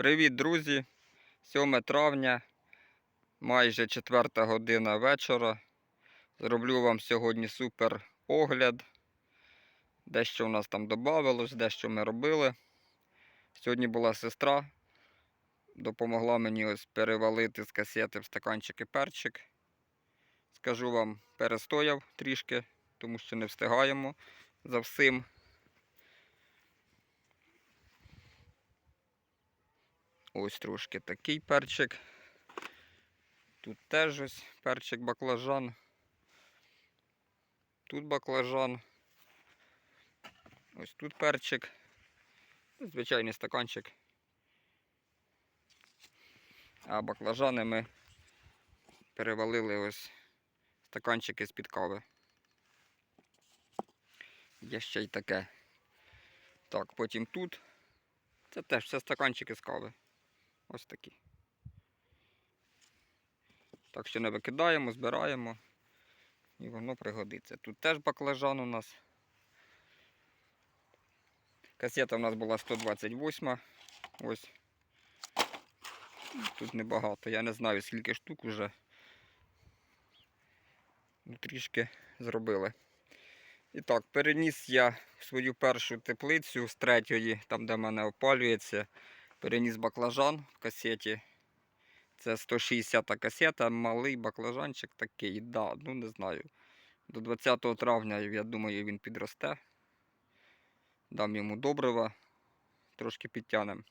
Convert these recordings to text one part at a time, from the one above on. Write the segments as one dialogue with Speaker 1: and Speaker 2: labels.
Speaker 1: Привіт, друзі! 7 травня, майже 4 година вечора. Зроблю вам сьогодні супер огляд. Дещо у нас там додавалось, дещо ми робили. Сьогодні була сестра, допомогла мені ось перевалити з касети в стаканчики перчик. Скажу вам, перестояв трішки, тому що не встигаємо за всім. Ось трошки такий перчик. Тут теж ось перчик баклажан. Тут баклажан. Ось тут перчик. Звичайний стаканчик. А баклажани ми перевалили ось стаканчики з-під кави. Є ще й таке. Так, потім тут. Це теж все стаканчики з кави. Ось такі. Так що не викидаємо, збираємо і воно пригодиться. Тут теж баклажан у нас. Касета у нас була 128. Ось. Тут небагато. Я не знаю скільки штук вже. Ну, трішки зробили. І так, переніс я свою першу теплицю з третьої, там де в мене опалюється. Переніс баклажан в касеті. Це 160-та касета, малий баклажанчик такий, да, ну не знаю. До 20 травня, я думаю, він підросте. Дам йому добрива, трошки підтягнемо.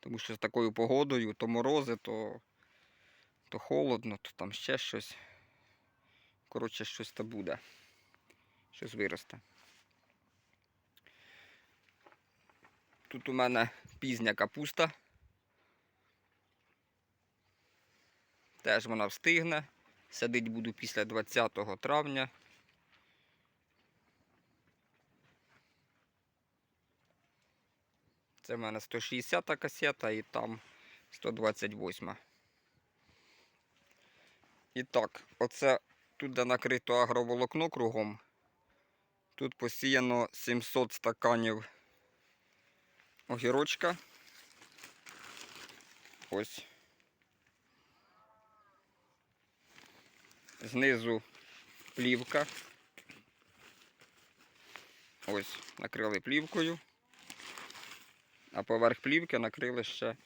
Speaker 1: Тому що з такою погодою, то морози, то, то холодно, то там ще щось. Коротше, щось то буде. Щось виросте. Тут у мене пізня капуста. Теж вона встигне. Садить буду після 20 травня. Це в мене 160 касета і там 128. І так, оце тут де накрито агроволокно кругом. Тут посіяно 700 стаканів огірочка. Ось. Знизу плівка. Ось, накрили плівкою. А поверх плівки накрили ще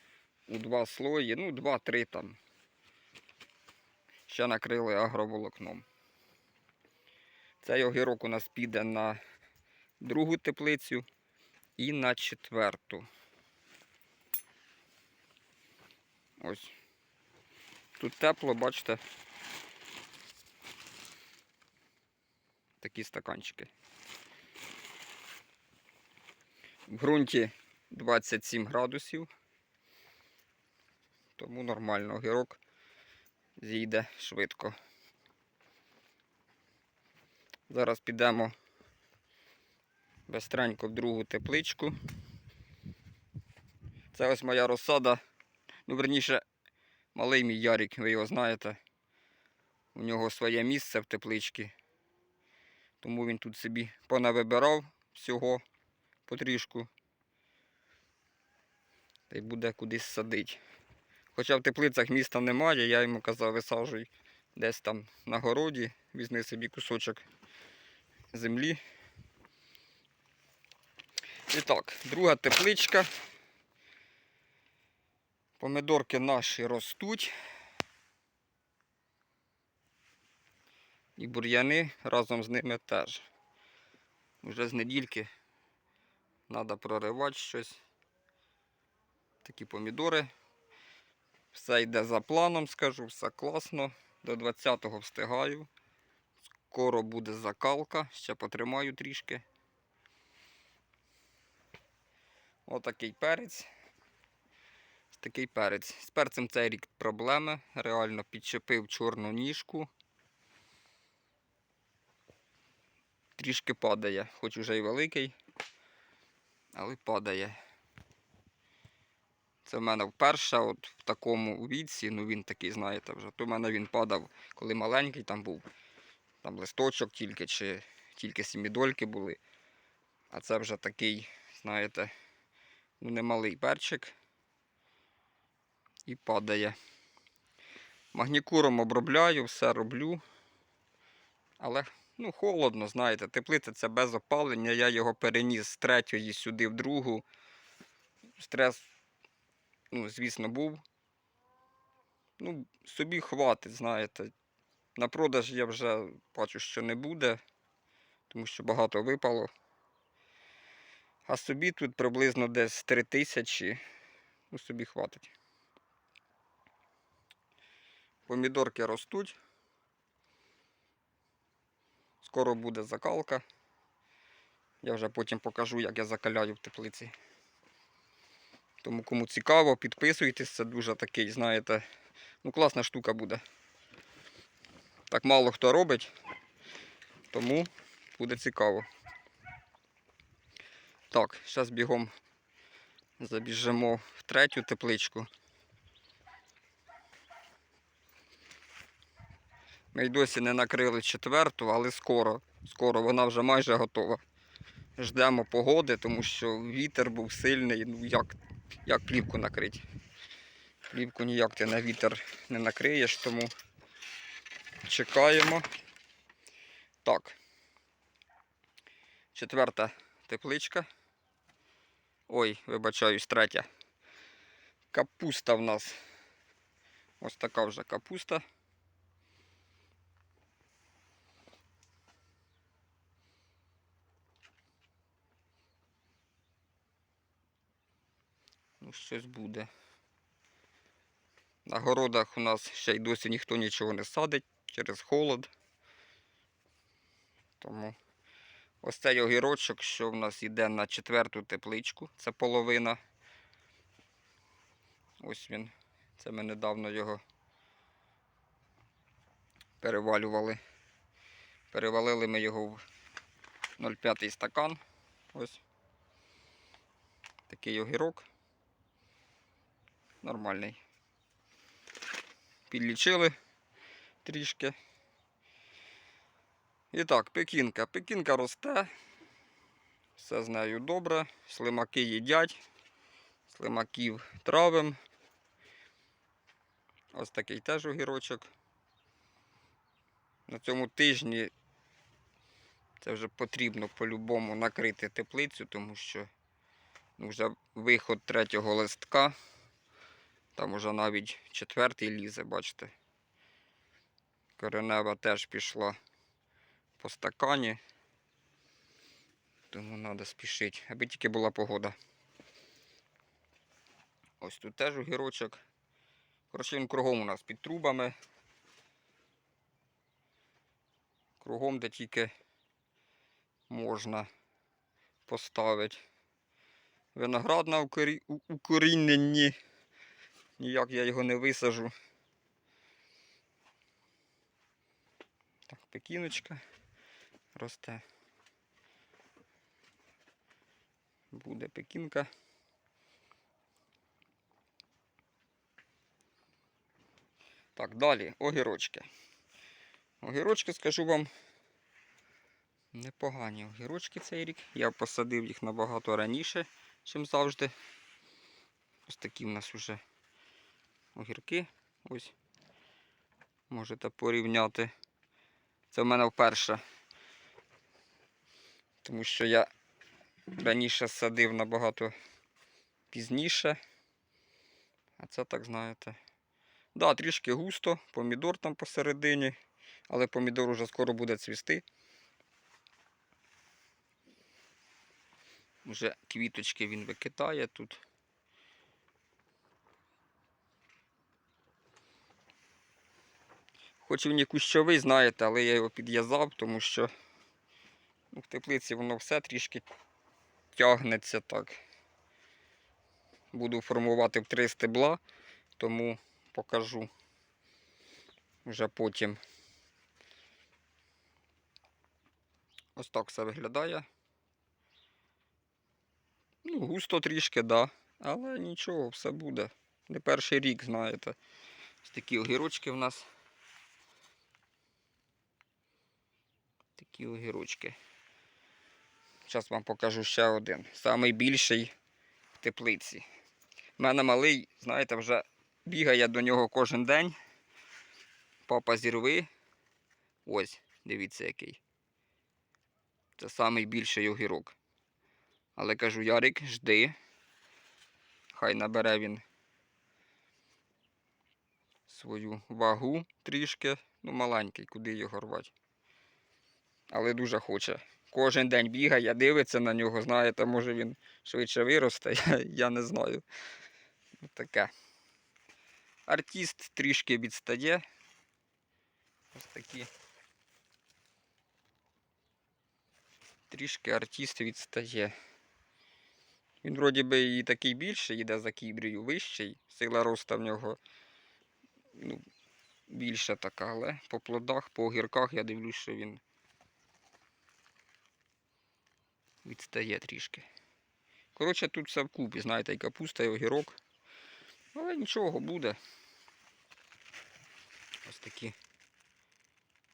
Speaker 1: у два слої, ну, два-три там. Ще накрили агроволокном. Цей огірок у нас піде на другу теплицю і на четверту. Ось. Тут тепло, бачите. Такі стаканчики. В ґрунті 27 градусів. Тому нормально огірок зійде швидко. Зараз підемо бестренько в другу тепличку. Це ось моя розсада. Ну, верніше, малий мій Ярік, ви його знаєте. У нього своє місце в тепличці. Тому він тут собі понавибирав всього потрішку. Та й буде кудись садити. Хоча в теплицях міста немає, я йому казав, висаджуй десь там на городі, візьми собі кусочок землі. І так, друга тепличка. Помидорки наші ростуть. І бур'яни разом з ними теж. Вже з недільки треба проривати щось. Такі помідори. Все йде за планом, скажу, все класно. До 20-го встигаю. Скоро буде закалка, ще потримаю трішки. Отакий перець. Такий перець. З перцем цей рік проблеми. Реально підчепив чорну ніжку. Трішки падає, хоч уже й великий, але падає. Це в мене вперше от в такому віці, ну він такий, знаєте, вже. То в мене він падав, коли маленький там був. Там листочок тільки, чи тільки сімідольки були. А це вже такий, знаєте, немалий перчик. і падає. Магнікуром обробляю, все роблю. Але ну, холодно, знаєте, теплиця це без опалення. Я його переніс з третьої сюди в другу. Стрес, ну, звісно, був. Ну, собі хватить, знаєте. На продаж я вже бачу, що не буде, тому що багато випало. А собі тут приблизно десь 3 тисячі. Ну, собі хватить. Помідорки ростуть. Скоро буде закалка. Я вже потім покажу, як я закаляю в теплиці. Тому кому цікаво, підписуйтесь, це дуже такий, знаєте, ну класна штука буде. Так мало хто робить, тому буде цікаво. Так, зараз бігом забіжимо в третю тепличку. Ми й досі не накрили четверту, але скоро. Скоро вона вже майже готова. Ждемо погоди, тому що вітер був сильний. Ну як, як плівку накрити? Плівку ніяк ти на вітер не накриєш, тому чекаємо. Так. Четверта тепличка. Ой, вибачаюсь, третя. Капуста в нас. Ось така вже капуста. Ну, щось буде. На городах у нас ще й досі ніхто нічого не садить через холод. Тому ось цей огірочок, що в нас йде на четверту тепличку, це половина. Ось він. Це ми недавно його перевалювали. Перевалили ми його в 0,5 стакан. Ось. Такий огірок. Нормальний. Підлічили трішки. І так, пекінка. Пекінка росте. Все з нею добре. Слимаки їдять. Слимаків травим. Ось такий теж огірочок. На цьому тижні це вже потрібно по-любому накрити теплицю, тому що ну, вже виход третього листка. Там уже навіть четвертий лізе, бачите. Коренева теж пішла по стакані. Тому треба спішити, аби тільки була погода. Ось тут теж огірочок. Коротше, він кругом у нас під трубами. Кругом, де тільки можна поставити. Виноград на укорі- укоріненні. Ніяк я його не висажу. Так, пекіночка росте. Буде пекінка. Так, далі огірочки. Огірочки, скажу вам, непогані огірочки цей рік. Я посадив їх набагато раніше, ніж завжди. Ось такі в нас вже огірки. Ось. Можете порівняти. Це в мене вперше. Тому що я раніше садив набагато пізніше. А це так знаєте. Да, трішки густо, помідор там посередині, але помідор уже скоро буде цвісти. Вже квіточки він викидає тут. Хоч він і кущовий, знаєте, але я його підв'язав, тому що ну, в теплиці воно все трішки тягнеться так. Буду формувати в три стебла, тому покажу вже потім. Ось так все виглядає. Ну, густо трішки, да. Але нічого, все буде. Не перший рік, знаєте. Ось такі огірочки в нас. Такі огірочки. Зараз вам покажу ще один. Самий більший в теплиці. У мене малий, знаєте, вже бігає до нього кожен день. Папа зірви. Ось, дивіться який. Це найбільший огірок. Але кажу, Ярик, жди. Хай набере він свою вагу трішки. Ну, маленький, куди його рвати. Але дуже хоче. Кожен день бігає, дивиться на нього, знаєте, може він швидше виросте, я, я не знаю. Таке. Артист трішки відстає. Ось такі. Трішки артист відстає. Він вроді би і такий більший, йде за кібрію, вищий. Сила росту в нього ну, більша така, але по плодах, по огірках я дивлюсь, що він відстає трішки. Коротше, тут все вкупі, знаєте, і капуста, і огірок. Але нічого буде. Ось такі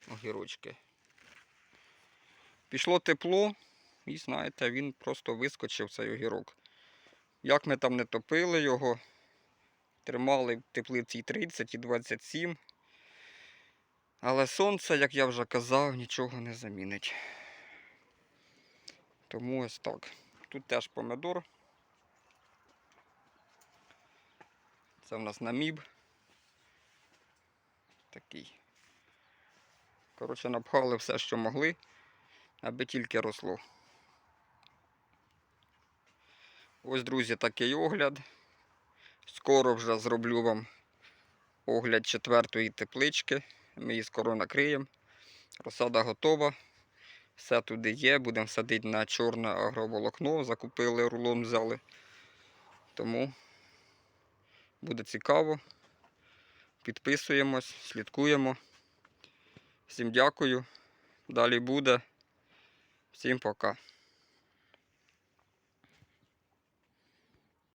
Speaker 1: огірочки. Пішло тепло, і знаєте, він просто вискочив цей огірок. Як ми там не топили його, тримали в теплиці 30 і 27. Але сонце, як я вже казав, нічого не замінить. Тому ось так. Тут теж помидор. Це в нас наміб. Такий. Коротше, напхали все, що могли, аби тільки росло. Ось, друзі, такий огляд. Скоро вже зроблю вам огляд четвертої теплички. Ми її скоро накриємо. Розсада готова. Все туди є. Будемо садити на чорне агроволокно. Закупили рулон, взяли. Тому буде цікаво. Підписуємось, слідкуємо. Всім дякую. Далі буде. Всім пока.